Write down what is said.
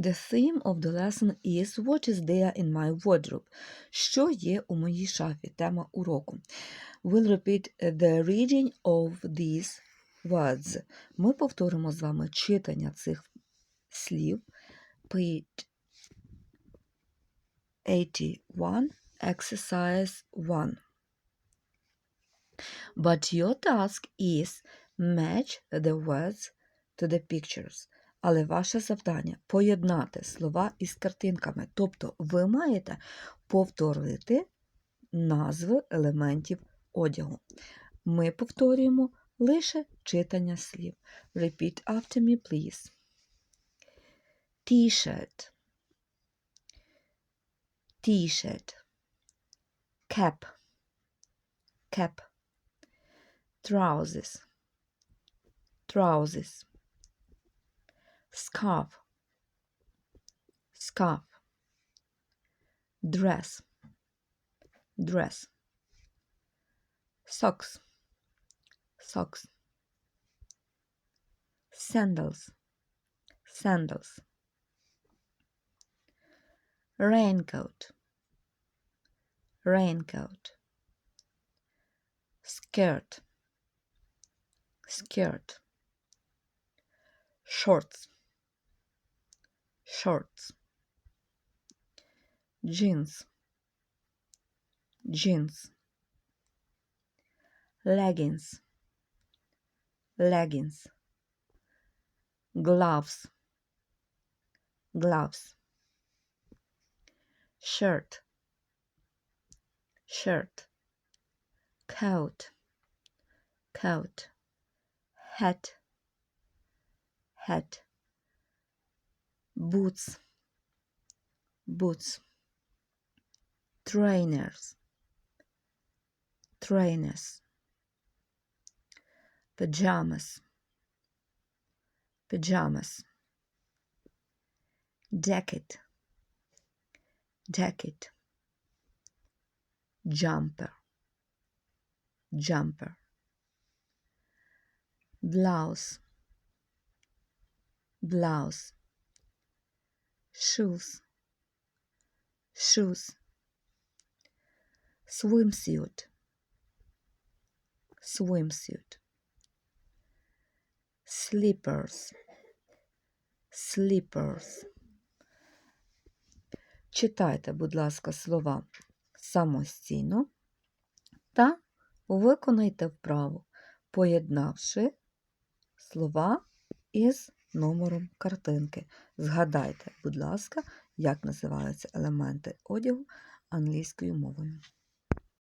The theme of the lesson is What is there in my wardrobe? Що є у моїй шафі? Тема уроку. We'll repeat the reading of these words. Ми повторимо з вами читання цих слів. Page 81, exercise 1. But your task is match the words to the pictures. Але ваше завдання поєднати слова із картинками. Тобто ви маєте повторити назви елементів одягу. Ми повторюємо лише читання слів. Repeat after me, please. T-shirt. T-shirt. Cap. Cap. Trousers. Trousers. Scarf. Scarf. Dress. Dress. Socks. Socks. Sandals. Sandals. Raincoat. Raincoat. Skirt. Skirt. Shorts. Shorts. Jeans. Jeans. Leggings. Leggings. Gloves. Gloves. Shirt. Shirt. Coat. Coat. Hat. Hat. Boots. Boots. Trainers. Trainers. Pajamas. Pajamas. Jacket. Jacket. Jumper. Jumper. Blouse. Blouse. Shoes. Shoes. Swimsuit. Swimsuit. Slippers. Slippers. Читайте, будь ласка, слова самостійно та виконайте вправу, поєднавши слова із номером картинки. Згадайте, будь ласка, як називаються елементи одягу англійською мовою.